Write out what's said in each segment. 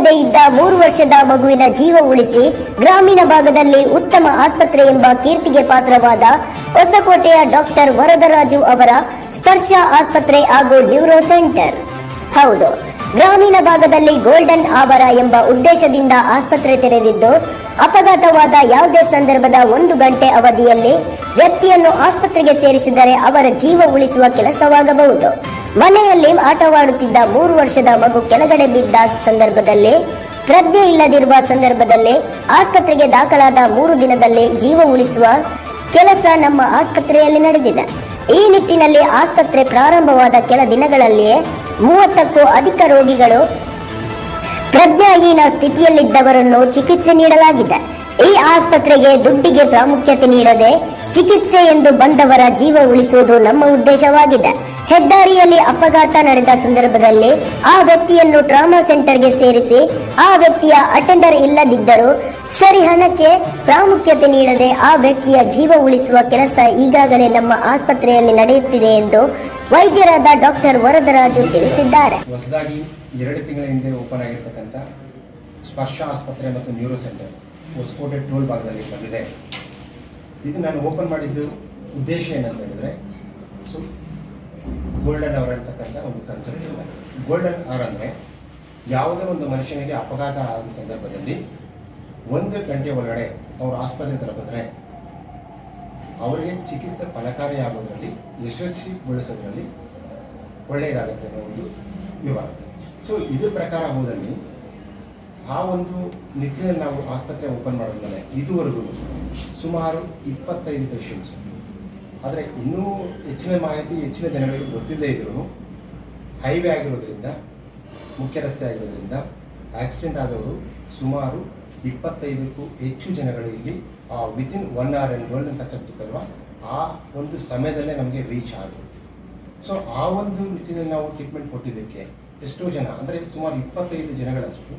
ಇಲ್ಲದೆ ಇದ್ದ ಮೂರು ವರ್ಷದ ಮಗುವಿನ ಜೀವ ಉಳಿಸಿ ಗ್ರಾಮೀಣ ಭಾಗದಲ್ಲಿ ಉತ್ತಮ ಆಸ್ಪತ್ರೆ ಎಂಬ ಕೀರ್ತಿಗೆ ಪಾತ್ರವಾದ ಹೊಸಕೋಟೆಯ ಡಾಕ್ಟರ್ ವರದರಾಜು ಅವರ ಸ್ಪರ್ಶ ಆಸ್ಪತ್ರೆ ಹಾಗೂ ನ್ಯೂರೋ ಸೆಂಟರ್. ಹೌದು, ಗ್ರಾಮೀಣ ಭಾಗದಲ್ಲಿ ಗೋಲ್ಡನ್ ಆವರ ಎಂಬ ಉದ್ದೇಶದಿಂದ ಆಸ್ಪತ್ರೆ ತೆರೆದಿದ್ದು, ಅಪಘಾತವಾದ ಯಾವುದೇ ಸಂದರ್ಭದ ಒಂದು ಗಂಟೆ ಅವಧಿಯಲ್ಲಿ ವ್ಯಕ್ತಿಯನ್ನು ಆಸ್ಪತ್ರೆಗೆ ಸೇರಿಸಿದರೆ ಅವರ ಜೀವ ಉಳಿಸುವ ಕೆಲಸವಾಗಬಹುದು. ಮನೆಯಲ್ಲಿ ಆಟವಾಡುತ್ತಿದ್ದ ಮೂರು ವರ್ಷದ ಮಗು ಕೆಳಗಡೆ ಬಿದ್ದ ಸಂದರ್ಭದಲ್ಲಿ, ಪ್ರಜ್ಞೆ ಇಲ್ಲದಿರುವ ಸಂದರ್ಭದಲ್ಲಿ ಆಸ್ಪತ್ರೆಗೆ ದಾಖಲಾದ ಮೂರು ದಿನದಲ್ಲಿ ಜೀವ ಉಳಿಸುವ ಕೆಲಸ ನಮ್ಮ ಆಸ್ಪತ್ರೆಯಲ್ಲಿ ನಡೆದಿದೆ. ಈ ನಿಟ್ಟಿನಲ್ಲಿ ಆಸ್ಪತ್ರೆ ಪ್ರಾರಂಭವಾದ ಕೆಲ ದಿನಗಳಲ್ಲಿಯೇ ಮೂವತ್ತಕ್ಕೂ ಅಧಿಕ ರೋಗಿಗಳು ಪ್ರಜ್ಞಾಹೀನ ಸ್ಥಿತಿಯಲ್ಲಿದ್ದವರನ್ನು ಚಿಕಿತ್ಸೆ ನೀಡಲಾಗಿದೆ. ಈ ಆಸ್ಪತ್ರೆಗೆ ದುಡ್ಡಿಗೆ ಪ್ರಾಮುಖ್ಯತೆ ನೀಡದೆ ಚಿಕಿತ್ಸೆ ಎಂದು ಬಂದವರ ಜೀವ ಉಳಿಸುವುದು ನಮ್ಮ ಉದ್ದೇಶವಾಗಿದೆ. ಹೆದ್ದಾರಿಯಲ್ಲಿ ಅಪಘಾತ ನಡೆದ ಸಂದರ್ಭದಲ್ಲಿ ಆ ವ್ಯಕ್ತಿಯನ್ನು ಟ್ರಾಮಾ ಸೆಂಟರ್ಗೆ ಸೇರಿಸಿ ಆ ವ್ಯಕ್ತಿಯ ಅಟೆಂಡರ್ ಇಲ್ಲದಿದ್ದರೂ ಸರಿ ಹಣಕ್ಕೆ ಪ್ರಾಮುಖ್ಯತೆ ನೀಡದೆ ಆ ವ್ಯಕ್ತಿಯ ಜೀವ ಉಳಿಸುವ ಕೆಲಸ ಈಗಾಗಲೇ ನಮ್ಮ ಆಸ್ಪತ್ರೆಯಲ್ಲಿ ನಡೆಯುತ್ತಿದೆ ಎಂದು ವೈದ್ಯರಾದ ಡಾಕ್ಟರ್ ವರದರಾಜು ತಿಳಿಸಿದ್ದಾರೆ. ಹೊಸದಾಗಿ ಎರಡು ತಿಂಗಳ ಹಿಂದೆ ಓಪನ್ ಆಗಿರ್ತಕ್ಕಂಥ ಸ್ಪರ್ಶ ಆಸ್ಪತ್ರೆ ಮತ್ತು ನ್ಯೂರೋ ಸೆಂಟರ್ ಹೊಸಕೋಟೆ ಟೋಲ್ ಭಾಗದಲ್ಲಿ ಬಂದಿದೆ. ಇದು ನಾನು ಓಪನ್ ಮಾಡಿದ್ದು ಉದ್ದೇಶ ಏನಂತ ಹೇಳಿದ್ರೆ, ಸೊ ಗೋಲ್ಡನ್ ಅವರ್ ಅಂತಕ್ಕಂಥ ಒಂದು ಕನ್ಸೆಪ್ಟ್ ಇದೆ. ಗೋಲ್ಡನ್ ಅವರ್ ಅಂದರೆ ಯಾವುದೇ ಒಂದು ಮನುಷ್ಯನಿಗೆ ಅಪಘಾತ ಆದ ಸಂದರ್ಭದಲ್ಲಿ ಒಂದು ಗಂಟೆ ಒಳಗಡೆ ಅವರು ಆಸ್ಪತ್ರೆ ತಲುಪಿದ್ರೆ ಅವರಿಗೆ ಚಿಕಿತ್ಸೆ ಫಲಕಾರಿ ಆಗೋದ್ರಲ್ಲಿ ಯಶಸ್ವಿಗೊಳಿಸೋದ್ರಲ್ಲಿ ಒಳ್ಳೆಯದಾಗುತ್ತೆ ಅನ್ನೋ ಒಂದು ವಿವರ ಸೊ ಇದ್ರ ಪ್ರಕಾರ ಹೋದಲ್ಲಿ ಆ ಒಂದು ನಿಟ್ಟಿನಲ್ಲಿ ನಾವು ಆಸ್ಪತ್ರೆ ಓಪನ್ ಮಾಡಿದ್ಮೇಲೆ ಇದುವರೆಗೂ ಸುಮಾರು ಇಪ್ಪತ್ತೈದು ಪೇಷಂಟ್ಸ್ ಆದರೆ ಇನ್ನೂ ಹೆಚ್ಚಿನ ಮಾಹಿತಿ ಹೆಚ್ಚಿನ ಜನಗಳಿಗೆ ಗೊತ್ತಿಲ್ಲದೆ ಇದ್ರು ಹೈವೇ ಆಗಿರೋದ್ರಿಂದ, ಮುಖ್ಯ ರಸ್ತೆ ಆಗಿರೋದ್ರಿಂದ ಆಕ್ಸಿಡೆಂಟ್ ಆದವರು ಸುಮಾರು ಇಪ್ಪತ್ತೈದಕ್ಕೂ ಹೆಚ್ಚು ಜನಗಳು ಇಲ್ಲಿ within one hour and golden concept ಅಲ್ವಾ ಆ ಒಂದು ಸಮಯದಲ್ಲೇ ನಮಗೆ ರೀಚ್ ಆದರು. ಸೊ ಆ ಒಂದು ನಿಟ್ಟಿನಲ್ಲಿ ನಾವು ಟ್ರೀಟ್ಮೆಂಟ್ ಕೊಟ್ಟಿದ್ದಕ್ಕೆ ಎಷ್ಟೋ ಜನ, ಅಂದರೆ ಸುಮಾರು ಇಪ್ಪತ್ತೈದು ಜನಗಳಷ್ಟು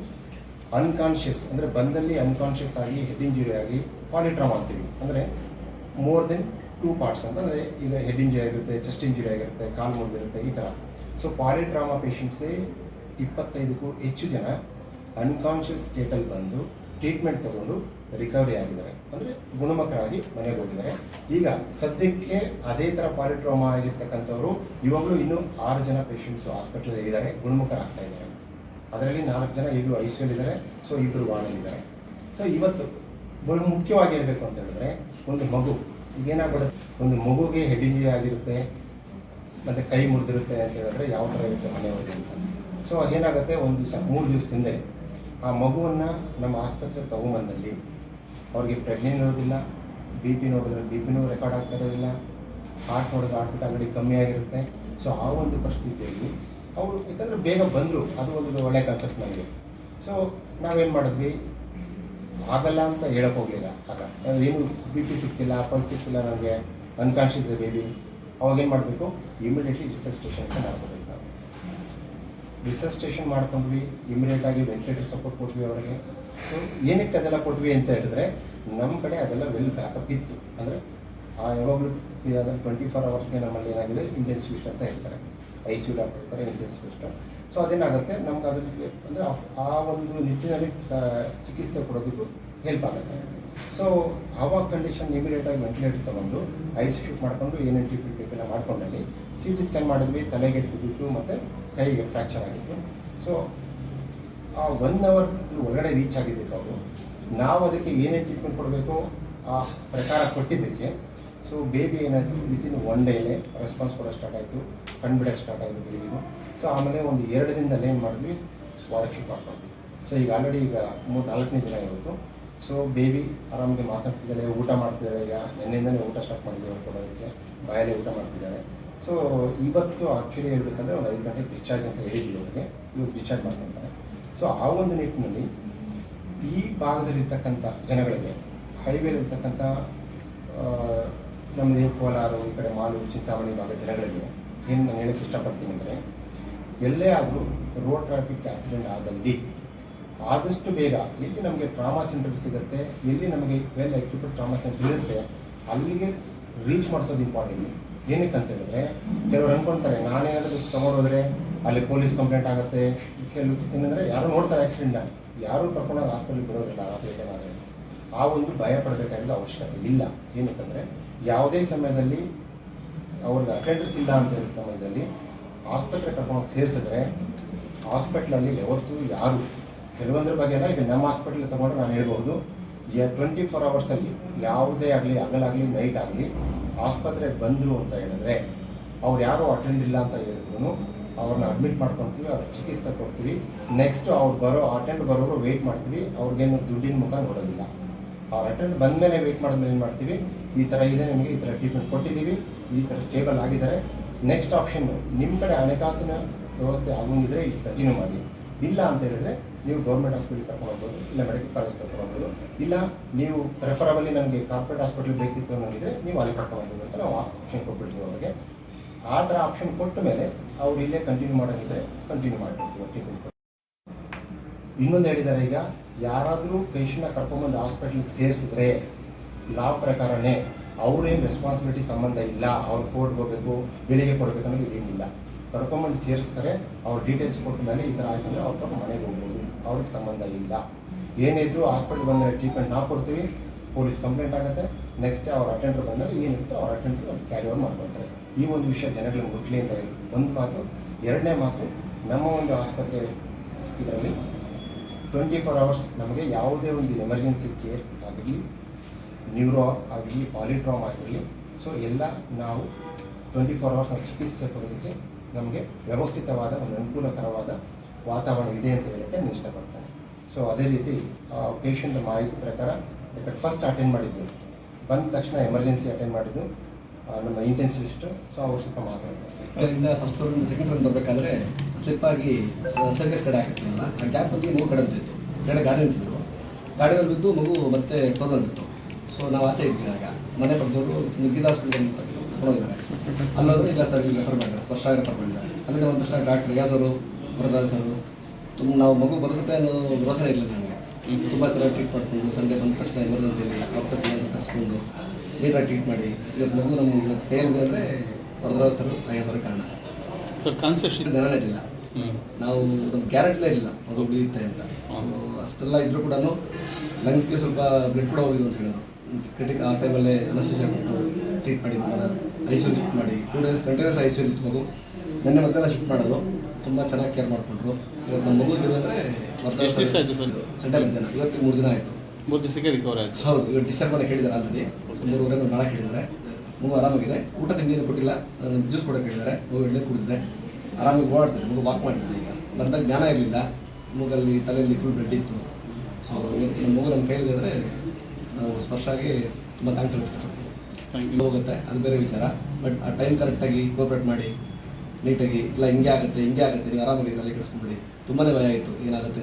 ಅನ್ಕಾನ್ಷಿಯಸ್ ಅಂದರೆ ಬಂದಲ್ಲಿ ಅನ್ಕಾನ್ಷಿಯಸ್ ಆಗಿ ಹೆಡ್ ಇಂಜುರಿ ಆಗಿ ಪಾಲಿಟ್ರಾಮ್ ಅಂತೀವಿ. ಅಂದರೆ ಮೋರ್ ದೆನ್ ಟೂ ಪಾರ್ಟ್ಸ್ ಅಂತಂದರೆ ಈಗ ಹೆಡ್ ಇಂಜರಿ ಆಗಿರುತ್ತೆ ಚೆಸ್ಟ್ ಇಂಜುರಿ ಆಗಿರುತ್ತೆ, ಕಾಲು ಮುರಿದಿರುತ್ತೆ, ಈ ಥರ ಸೊ ಪಾಲಿಟ್ರಾಮಾ ಪೇಷಂಟ್ಸೇ ಇಪ್ಪತ್ತೈದಕ್ಕೂ ಹೆಚ್ಚು ಜನ ಅನ್ಕಾನ್ಷಿಯಸ್ ಸ್ಟೇಟಲ್ಲಿ ಬಂದು ಟ್ರೀಟ್ಮೆಂಟ್ ತಗೊಂಡು ರಿಕವರಿ ಆಗಿದ್ದಾರೆ. ಅಂದರೆ ಗುಣಮುಖರಾಗಿ ಮನೆಗೆ ಹೋಗಿದ್ದಾರೆ. ಈಗ ಸದ್ಯಕ್ಕೆ ಅದೇ ಥರ ಪಾಲಿಟ್ರೋಮಾ ಆಗಿರ್ತಕ್ಕಂಥವರು ಇವಾಗಲೂ ಇನ್ನೂ ಆರು ಜನ ಪೇಷಂಟ್ಸು ಹಾಸ್ಪಿಟಲ್ ಇದ್ದಾರೆ, ಗುಣಮುಖರಾಗ್ತಾ ಇದ್ದಾರೆ. ಅದರಲ್ಲಿ ನಾಲ್ಕು ಜನ ಈಗಲೂ ಐ ಇದ್ದಾರೆ. ಸೊ ಇಬ್ಬರು ವಾರ್ಡಲ್ಲಿದ್ದಾರೆ ಸೊ ಇವತ್ತು ಬಹಳ ಮುಖ್ಯವಾಗಿ ಹೇಳಬೇಕು ಅಂತ ಹೇಳಿದ್ರೆ, ಒಂದು ಮಗು ಏನಾಗ್ಬಿಡುತ್ತೆ ಒಂದು ಮಗುಗೆ ಹೆಡ್ ಆಗಿರುತ್ತೆ, ಮತ್ತು ಕೈ ಮುರಿದಿರುತ್ತೆ ಅಂತ ಹೇಳಿದ್ರೆ ಯಾವ ಥರ ಇರುತ್ತೆ ಮನೆಯವ್ರಿಗೆ ಅಂತ. ಸೊ ಏನಾಗುತ್ತೆ? ಒಂದು ದಿವಸ, ಮೂರು ದಿವಸದಿಂದ ಆ ಮಗುವನ್ನು ನಮ್ಮ ಆಸ್ಪತ್ರೆಗೆ ತಗೊಂಬಂದಲ್ಲಿ. ಅವ್ರಿಗೆ ಪ್ರೆಗ್ನೆಂಟ್ ಇರೋದಿಲ್ಲ ಬಿ ಪಿ ನೋಡಿದ್ರೆ ಬಿ ಪಿನೂ ರೆಕಾರ್ಡ್ ಆಗ್ತಾ ಇರೋದಿಲ್ಲ ಹಾರ್ಟ್ ನೋಡಿದ್ರೆ ಹಾರ್ಟ್ ಬಿಟ್ ಆಲ್ರೆಡಿ ಕಮ್ಮಿ ಆಗಿರುತ್ತೆ. ಸೊ ಆ ಒಂದು ಪರಿಸ್ಥಿತಿಯಲ್ಲಿ ಅವರು, ಯಾಕಂದರೆ ಬೇಗ ಬಂದರು, ಅದು ಒಂದು ಒಳ್ಳೆ ಕನ್ಸೆಪ್ಟ್ ನನಗೆ ಸೊ ನಾವೇನು ಮಾಡಿದ್ವಿ? ಆಗಲ್ಲ ಅಂತ ಹೇಳಕ್ ಹೋಗ್ಲಿಲ್ಲ. ಆಗ ಏನು ಬಿ ಪಿ ಸಿಕ್ತಿಲ್ಲ ಪಲ್ಸ್ ಸಿಕ್ತಿಲ್ಲ ನನಗೆ. ಅನ್ಕಾನ್ಷಿಯಸ್ ಇದೆ ಬೇಬಿ ಅವಾಗ ಏನು ಮಾಡಬೇಕು? ಇಮಿಡಿಯೇಟ್ಲಿ ರಿಸಸ್ಟೇಷನ್ ಮಾಡ್ಕೋಬೇಕು ನಾವು. ರಿಸಸ್ಟೇಷನ್ ಮಾಡ್ಕೊಂಡ್ವಿ ಇಮಿಡಿಯೇಟ್ ಆಗಿ ವೆಂಟಿಲೇಟರ್ ಸಪೋರ್ಟ್ ಕೊಟ್ವಿ ಅವರಿಗೆ. ಸೊ ಏನಕ್ಕೆ ಅದೆಲ್ಲ ಕೊಟ್ವಿ ಅಂತ ಹೇಳಿದ್ರೆ ನಮ್ಮ ಕಡೆ ಅದೆಲ್ಲ ವೆಲ್ ಬ್ಯಾಕಪ್ ಇತ್ತು. ಅಂದರೆ ಆ, ಯಾವಾಗಲೂ ಟ್ವೆಂಟಿ ಫೋರ್ ಅವರ್ಸ್ಗೆ ನಮ್ಮಲ್ಲಿ ಏನಾಗಿದೆ? ಇಂಟೆನ್ಸಿವಿಸ್ಟ್ ಅಂತ ಹೇಳ್ತಾರೆ. ಐ ಸಿ ಯು ಡಾಕ್ಟರ್ ಇರ್ತಾರೆ ಇಂಟೆನ್ಸಿವಿಸ್ಟ್ ಸೊ ಅದೇನಾಗುತ್ತೆ? ನಮ್ಗೆ ಅದ್ರ ಅಂದರೆ ಆ ಒಂದು ನಿಟ್ಟಿನಲ್ಲಿ ಚಿಕಿತ್ಸೆ ಕೊಡೋದಕ್ಕೂ ಹೆಲ್ಪ್ ಆಗುತ್ತೆ. ಸೊ ಆವಾಗ ಕಂಡೀಷನ್ ಇಮಿಡಿಯೇಟಾಗಿ ವೆಂಟಿಲೇಟರ್ ತೊಗೊಂಡು ಸಿ ಶೂಟ್ ಮಾಡಿಕೊಂಡು, ಏನೇನು ಟ್ರೀಟ್ಮೆಂಟ್ ಬೇಕೆಲ್ಲ ಮಾಡ್ಕೊಂಡಲ್ಲಿ ಸಿ ಟಿ ಸ್ಕ್ಯಾನ್ ಮಾಡಿದ್ವಿ, ತಲೆಗೆ ಬಿದ್ದಿತ್ತು, ಮತ್ತು ಕೈಗೆ ಫ್ರ್ಯಾಕ್ಚರ್ ಆಗಿತ್ತು. ಸೊ ಆ ಒನ್ ಅವರ್ ಒಳಗಡೆ ರೀಚ್ ಆಗಿದ್ದಿತ್ತು ಅವರು, ನಾವು ಅದಕ್ಕೆ ಏನೇನು ಟ್ರೀಟ್ಮೆಂಟ್ ಕೊಡಬೇಕು, ಆ ಪ್ರಕಾರ ಕೊಟ್ಟಿದ್ದಕ್ಕೆ ಸೊ ಬೇಬಿ ಏನಾಯಿತು? ವಿತಿನ್ ಒನ್ ಡೇಲೇ ರೆಸ್ಪಾನ್ಸ್ ಕೊಡೋ ಸ್ಟಾರ್ಟ್ ಆಯಿತು. ಕಂಡುಬಿಡೋಕೆ ಸ್ಟಾರ್ಟ್ ಆಯಿತು ಬೇಬಿನು ಸೊ ಆಮೇಲೆ ಒಂದು ಎರಡು ದಿನದಲ್ಲಿ ಏನು ಮಾಡಿದ್ವಿ? ವಾರಕ್ಕೆ ಶಿಫ್ಟ್ ಸೊ ಈಗ ಆಲ್ರೆಡಿ ಈಗ ಮೂರು ನಾಲ್ಕನೇ ದಿನ ಇವತ್ತು ಸೊ ಬೇಬಿ ಆರಾಮಾಗಿ ಮಾತಾಡ್ತಿದ್ದಾಳೆ, ಊಟ ಮಾಡ್ತಿದ್ದಾಳೆ ಈಗ. ನಿನ್ನೆಯಿಂದಲೇ ಊಟ ಸ್ಟಾರ್ಟ್ ಮಾಡಿದ್ವಿ ಅವ್ರು ಕೊಡೋದಕ್ಕೆ ಬಾಯಲ್ಲಿ ಊಟ ಮಾಡ್ತಿದ್ದಾಳೆ. ಸೊ ಇವತ್ತು ಆ್ಯಕ್ಚುಲಿ ಹೇಳ್ಬೇಕಂದ್ರೆ ಒಂದು ಐದು ಗಂಟೆಗೆ ಡಿಸ್ಚಾರ್ಜ್ ಅಂತ ಹೇಳಿದ್ವಿ ಅವ್ರಿಗೆ ಇವತ್ತು ಡಿಸ್ಚಾರ್ಜ್ ಮಾಡ್ಕೊತಾರೆ ಸೊ ಆ ಒಂದು ನಿಟ್ಟಿನಲ್ಲಿ ಈ ಭಾಗದಲ್ಲಿರ್ತಕ್ಕಂಥ ಜನಗಳಿಗೆ ಹೈವೇಲಿರ್ತಕ್ಕಂಥ ನಮ್ಮದೇ ಕೋಲಾರ, ಈ ಕಡೆ ಮಾಲೂರು, ಚಿಂತಾಮಣಿ ಭಾಗದ ಜನಗಳಿಗೆ ಏನು ನಾನು ಹೇಳಕ್ಕೆ ಇಷ್ಟಪಡ್ತೀನಿ ಅಂದರೆ, ಎಲ್ಲೇ ಆದರೂ ರೋಡ್ ಟ್ರಾಫಿಕ್ ಆಕ್ಸಿಡೆಂಟ್ ಆದಲ್ಲಿ ಆದಷ್ಟು ಬೇಗ ಎಲ್ಲಿ ನಮಗೆ ಟ್ರಾಮಾ ಸೆಂಟರ್ ಸಿಗುತ್ತೆ, ಎಲ್ಲಿ ನಮಗೆ ವೆಲ್ ಎಕ್ವಿಪ್ಡ್ ಟ್ರಾಮಾ ಸೆಂಟರ್ ಇರುತ್ತೆ, ಅಲ್ಲಿಗೆ ರೀಚ್ ಮಾಡಿಸೋದು ಇಂಪಾರ್ಟೆಂಟ್ ಏನಕ್ಕೆ ಅಂತ ಹೇಳಿದ್ರೆ, ಕೆಲವರು ಅನ್ಕೊಂತಾರೆ, ನಾನೇನಾದರೂ ತಗೊಂಡೋದ್ರೆ ಅಲ್ಲಿ ಪೊಲೀಸ್ ಕಂಪ್ಲೇಂಟ್ ಆಗುತ್ತೆ ಕೆಲವು ಏನಂದರೆ ಯಾರು ನೋಡ್ತಾರೆ ಆಕ್ಸಿಡೆಂಟ್ನ ಯಾರು ಕರ್ಕೊಂಡೋಗಿ ಹಾಸ್ಪಿಟ್ಲಿಗೆ ಬಿಡೋದಿಲ್ಲ ರಾತ್ರಿ ಏನಾದರೆ ಆ ಒಂದು ಭಯ ಪಡಬೇಕಾಗಿರೋ ಅವಶ್ಯಕತೆ ಇಲ್ಲ. ಏನಕ್ಕಂದರೆ ಯಾವುದೇ ಸಮಯದಲ್ಲಿ ಅವ್ರಿಗೆ ಅಟೆಂಡರ್ಸ್ ಇಲ್ಲ ಅಂತ ಹೇಳಿದ ಸಮಯದಲ್ಲಿ ಆಸ್ಪತ್ರೆ ಕರ್ಕೊಂಡು ಸೇರಿಸಿದ್ರೆ ಹಾಸ್ಪಿಟ್ಲಲ್ಲಿ ಯಾವತ್ತೂ ಯಾರು, ಕೆಲವೊಂದ್ರ ಬಗ್ಗೆ ಎಲ್ಲ ಈಗ ನಮ್ಮ ಹಾಸ್ಪಿಟ್ಲ್ ತಗೊಂಡ್ರೆ ನಾನು ಹೇಳ್ಬೋದು ಟ್ವೆಂಟಿ ಫೋರ್ ಅವರ್ಸಲ್ಲಿ ಯಾವುದೇ ಆಗಲಿ, ಹಗಲಾಗಲಿ ನೈಟ್ ಆಗಲಿ ಆಸ್ಪತ್ರೆಗೆ ಬಂದರು ಅಂತ ಹೇಳಿದ್ರೆ, ಅವ್ರು ಯಾರು ಅಟೆಂಡ್ ಇಲ್ಲ ಅಂತ ಹೇಳಿದ್ರು ಅವ್ರನ್ನ ಅಡ್ಮಿಟ್ ಮಾಡ್ಕೊತೀವಿ ಅವ್ರ ಚಿಕಿತ್ಸೆ ಕೊಡ್ತೀವಿ ನೆಕ್ಸ್ಟ್ ಅವ್ರು ಬರೋ ಅಟೆಂಡ್ ಬರೋರು ವೆಯ್ಟ್ ಮಾಡ್ತೀವಿ, ಅವ್ರಿಗೇನು ದುಡ್ಡಿನ ಮುಖ ನೋಡೋದಿಲ್ಲ. ಅಟೆಂಡ್ ಬಂದಮೇಲೆ ವೇಟ್ ಮಾಡಿದ್ಮೇಲೆ ಏನು ಮಾಡ್ತೀವಿ? ಈ ಥರ ಇದೆ ನಿಮಗೆ, ಈ ಥರ ಟ್ರೀಟ್ಮೆಂಟ್ ಕೊಟ್ಟಿದ್ದೀವಿ, ಈ ಥರ ಸ್ಟೇಬಲ್ ಆಗಿದ್ದಾರೆ. ನೆಕ್ಸ್ಟ್ ಆಪ್ಷನ್ ನಿಮ್ಮ ಕಡೆ ಹಣಕಾಸಿನ ವ್ಯವಸ್ಥೆ ಆಗೋಂಗಿದ್ರೆ ಇಷ್ಟು ಕಂಟಿನ್ಯೂ ಮಾಡಿ. ಇಲ್ಲ ಅಂತ ಹೇಳಿದ್ರೆ ನೀವು ಗೌರ್ಮೆಂಟ್ ಹಾಸ್ಪಿಟಲ್ ಕರ್ಕೊಂಡು ಹೋಗ್ಬೋದು ಇಲ್ಲ ಮೆಡಿಕಲ್ ಕಾಲೇಜ್ ಕರ್ಕೊಂಡು ಇಲ್ಲ ನೀವು ಪ್ರೆಫರಬಲಿ ನಮಗೆ ಕಾರ್ಪೊರೇಟ್ ಹಾಸ್ಪಿಟಲ್ ಬೇಕಿತ್ತು ಅನ್ನೋದಿದ್ರೆ ನೀವು ಅಲ್ಲಿ ಕರ್ಕೊಂಡು ಹೋಗ್ಬೋದು ಅಂತ ನಾವು ಆಪ್ಷನ್ ಕೊಟ್ಬಿಡ್ತೀವಿ ಅವ್ರಿಗೆ. ಆ ಥರ ಆಪ್ಷನ್ ಕೊಟ್ಟ ಮೇಲೆ ಅವ್ರು ಇಲ್ಲೇ ಕಂಟಿನ್ಯೂ ಮಾಡೋದಿದ್ರೆ ಕಂಟಿನ್ಯೂ ಮಾಡಿಬಿಡ್ತೀವಿ ಟ್ರೀಟ್ಮೆಂಟ್ ಇನ್ನೊಂದು ಹೇಳಿದ್ದಾರೆ ಈಗ, ಯಾರಾದರೂ ಪೇಷಂಟ್ನ ಕರ್ಕೊಂಬಂದು ಹಾಸ್ಪಿಟ್ಲಿಗೆ ಸೇರಿಸಿದ್ರೆ ಲಾ ಪ್ರಕಾರನೇ ಅವ್ರೇನು ರೆಸ್ಪಾನ್ಸಿಬಿಲಿಟಿ ಸಂಬಂಧ ಇಲ್ಲ, ಅವ್ರು ಕೋರ್ಟ್ಗೆ ಹೋಗಬೇಕು, ಬೆಳಿಗ್ಗೆ ಕೊಡಬೇಕು ಅನ್ನೋದು ಇದೇನಿಲ್ಲ ಕರ್ಕೊಂಬಂದು ಸೇರಿಸ್ತಾರೆ, ಅವ್ರ ಡೀಟೇಲ್ಸ್ ಕೊಟ್ಟ ಮೇಲೆ ಈ ಥರ ಆಯ್ತು ಅಂದರೆ ಅವ್ರ ತಗೊಂಡು ಮನೆಗೆ ಹೋಗ್ಬೋದು, ಅವ್ರಿಗೆ ಸಂಬಂಧ ಇಲ್ಲ. ಏನಿದ್ರು ಹಾಸ್ಪಿಟ್ಲ್ ಬಂದರೆ ಟ್ರೀಟ್ಮೆಂಟ್ ನಾವು ಕೊಡ್ತೀವಿ, ಪೊಲೀಸ್ ಕಂಪ್ಲೇಂಟ್ ಆಗುತ್ತೆ ನೆಕ್ಸ್ಟ್ ಅವ್ರ ಅಟೆಂಡರ್ ಬಂದರೆ ಏನಿರುತ್ತೋ ಅವ್ರ ಅಟೆಂಡರ್ ಅದು ಕ್ಯಾರಿ ಓವರ್ ಮಾಡ್ಕೊಳ್ತಾರೆ. ಈ ಒಂದು ವಿಷಯ ಜನಗಳಿಗೆ ಮುಟ್ಲಿ ಅಂತ ಒಂದು ಮಾತು, ಎರಡನೇ ಮಾತು ನಮ್ಮ ಒಂದು ಆಸ್ಪತ್ರೆ ಇದರಲ್ಲಿ ಟ್ವೆಂಟಿ ಫೋರ್ ಅವರ್ಸ್ ನಮಗೆ ಯಾವುದೇ ಒಂದು ಎಮರ್ಜೆನ್ಸಿ ಕೇರ್ ಆಗಲಿ ನ್ಯೂರೋ ಆಗಲಿ ಪಾಲಿಟ್ರಾಮ್ ಆಗಿರಲಿ ಸೊ ಎಲ್ಲ ನಾವು ಟ್ವೆಂಟಿ ಫೋರ್ ಅವರ್ಸ್ ನಾವು ಚಿಕಿತ್ಸೆ ಕೊಡೋದಕ್ಕೆ ನಮಗೆ ವ್ಯವಸ್ಥಿತವಾದ ಒಂದು ಅನುಕೂಲಕರವಾದ ವಾತಾವರಣ ಇದೆ ಅಂತ ಹೇಳಕ್ಕೆ ನಾನು ಇಷ್ಟಪಡ್ತೇನೆ. ಸೊ ಅದೇ ರೀತಿ ಪೇಷಂಟ್ ಮಾಹಿತಿ ಪ್ರಕಾರ ಫಸ್ಟ್ ಅಟೆಂಡ್ ಮಾಡಿದ್ದು, ಬಂದ ತಕ್ಷಣ ಎಮರ್ಜೆನ್ಸಿ ಅಟೆಂಡ್ ಮಾಡಿದ್ದು ನಮ್ಮ ಇಂಟೆನ್ಸಿವಿಸ್ಟ್ ಸೊ ಅವ್ರು ಸ್ವಲ್ಪ ಮಾತಾಡ್ತಾರೆ. ಅದರಿಂದ ಫಸ್ಟ್ ಫ್ಲೋರಿಂದ ಸೆಕೆಂಡ್ ಫ್ಲೋರ್ ಬರಬೇಕಾದ್ರೆ ಸ್ಲಿಪ್ ಆಗಿ ಸರ್ವಿಸ್ ಕಡೆ ಹಾಕಿರ್ತೀವಲ್ಲ ಆ ಗ್ಯಾಪಲ್ಲಿ ಮಗು ಕಡೆ ಬಿದ್ದಿತ್ತು. ಕಡೆ ಗಾಡಿ ನಿಲ್ಸಿದ್ರು. ಗಾಡಿ ಮೇಲೆ ಬಿದ್ದು ಮಗು ಮತ್ತೆ ಫ್ಲೋರ್ ಬಂದಿತ್ತು ಸೊ ನಾವು ಆಚೆ ಇದ್ವಿ ಆಗ. ಮನೆ ಪಕ್ಕದವರು ನುಗ್ಗಿದ ಹಾಸ್ಪಿಟಲ್ ಅಂತ ಹೋಗಿದ್ದಾರೆ. ಅಲ್ಲೋದ್ರೆ ಇಲ್ಲ ಸರ್ ಇಲ್ಲಿ ರೆಫರ್ ಮಾಡಿದ್ದಾರೆ. ಸ್ಪಷ್ಟ ರೆಫರ್ ಮಾಡಿದ್ದಾರೆ. ಅಲ್ಲಿಂದ ಒಂದಷ್ಟು ಡಾಕ್ಟರ್ ಯಾಸರು ಅವರು ವರದಾಸ್ ಅವರು ತುಂಬ ನಾವು ಮಗು ಬದುಕುತ್ತೆ ಅನ್ನೋ ಭರವಸೆ ಇರಲಿಲ್ಲ ನನಗೆ. ತುಂಬ ಚೆನ್ನಾಗಿ ಟ್ರೀಟ್ ಮಾಡಿಕೊಂಡು ಸಂಜೆ ಬಂದ ತಕ್ಷಣ ಎಮರ್ಜೆನ್ಸಿಲಿ ಡಾಕ್ಟರ್ಸ್ ಕರ್ಸ್ಕೊಂಡು ನೀಟಾಗಿ ಟ್ರೀಟ್ ಮಾಡಿ. ಇವತ್ತು ಮಗು ನಮ್ಮ ಇವತ್ತು ಕೈಯಲ್ಲಿ ಅಂದರೆ ಸರ್ ಕಾರಣ. ಸರ್ ಕನ್ಸೆಷನ್ ನೆರಳೇ ಇರಲಿಲ್ಲ ನಾವು ನಮ್ಮ ಗ್ಯಾರಂಟಿನೇ ಇಲ್ಲ ಮಗು ಉಳಿಯುತ್ತೆ ಅಂತ. ಸೊ ಅಷ್ಟೆಲ್ಲ ಇದ್ರೂ ಕೂಡ ಲಂಗ್ಸ್ಗೆ ಸ್ವಲ್ಪ ಬ್ಲಡ್ ಕೂಡ ಹೋಗಿದ್ದು ಅಂತ ಹೇಳಿದ್ರು. ಕ್ರಿಟಿಕ್ ಆ ಟೈಮಲ್ಲೇ ಅನಸ್ಟೇಷನ್ ಕೊಟ್ಟು ಟ್ರೀಟ್ ಮಾಡಿ ಐ ಸಿ ಶಿಫ್ಟ್ ಮಾಡಿ. Two days continuous I C ಇತ್ತು ಮಗು. ನಿನ್ನೆ ಮಧ್ಯಾಹ್ನ ಶಿಫ್ಟ್ ಮಾಡೋದು ತುಂಬ ಚೆನ್ನಾಗಿ ಕೇರ್ ಮಾಡಿಕೊಂಡ್ರು. ಇವತ್ತು ನಮ್ಮ ಮಗು ಇರೋದಂದ್ರೆ? ಸಂಡೇ ಮಧ್ಯಾಹ್ನ. ಇವತ್ತಿಗೆ ಮೂರು ದಿನ ಆಯಿತು. ಮೂರು ದಿವಸಕ್ಕೆ ರಿಕವರ್ ಆಯ್ತು. ಹೌದು ಇವಾಗ ಡಿಸ್ಟರ್ಬ್ ಹೇಳಿದ್ದಾರೆ ಆಲ್ರೆಡಿ ಮೂರುವರೆ ನಾಳೆ ಹೇಳಿದ್ದಾರೆ ಮಗು ಆರಾಮಾಗಿದೆ. ಊಟ ತಿಂಡಿಯನ್ನು ಕೊಟ್ಟಿಲ್ಲ ಜ್ಯೂಸ್ ಕೊಡಕ್ಕೆ ಹೇಳಿದ್ದಾರೆ ಮಗು ಎಣ್ಣೆ ಕುಡಿದಿದೆ. ಆರಾಮಾಗಿ ಓಡಾಡ್ತಿದ್ದೆ ಮಗು ವಾಕ್ ಮಾಡ್ತಿದ್ದೆ ಈಗ. ಬಂದಾಗ ಜ್ಞಾನ ಇರಲಿಲ್ಲ. ಮೂಗಲ್ಲಿ ತಲೆಯಲ್ಲಿ ಫುಲ್ ಬ್ಲಡ್ ಇತ್ತು. ಸೊ ಇವತ್ತು ನಮ್ಮ ಮಗು ನಮ್ಮ ಕೈಲಿದೆ ಅಂದರೆ ನಾವು ಸ್ಪರ್ಶ ಆಗಿ ತುಂಬ ಥ್ಯಾಂಕ್ಸ್ ಹೇಳಕ್ಕೆ ಇಷ್ಟಪಡ್ತೀವಿ ಹೋಗುತ್ತೆ. ಅದು ಬೇರೆ ವಿಚಾರ. ಬಟ್ ಆ ಟೈಮ್ ಕರೆಕ್ಟಾಗಿ ಕೋಪ್ರೇಟ್ ಮಾಡಿ ನೀಟಾಗಿ ಇಲ್ಲ ಹಿಂಗೆ ಆಗುತ್ತೆ ಹಿಂಗೆ ಆಗುತ್ತೆ ನೀವು ಆರಾಮಾಗಿ ತಲೆ ಕೆಡಿಸ್ಕೊಂಬಿಡಿ ತುಂಬಾ ಭಯ ಆಯಿತು. ಏನಾಗುತ್ತೆ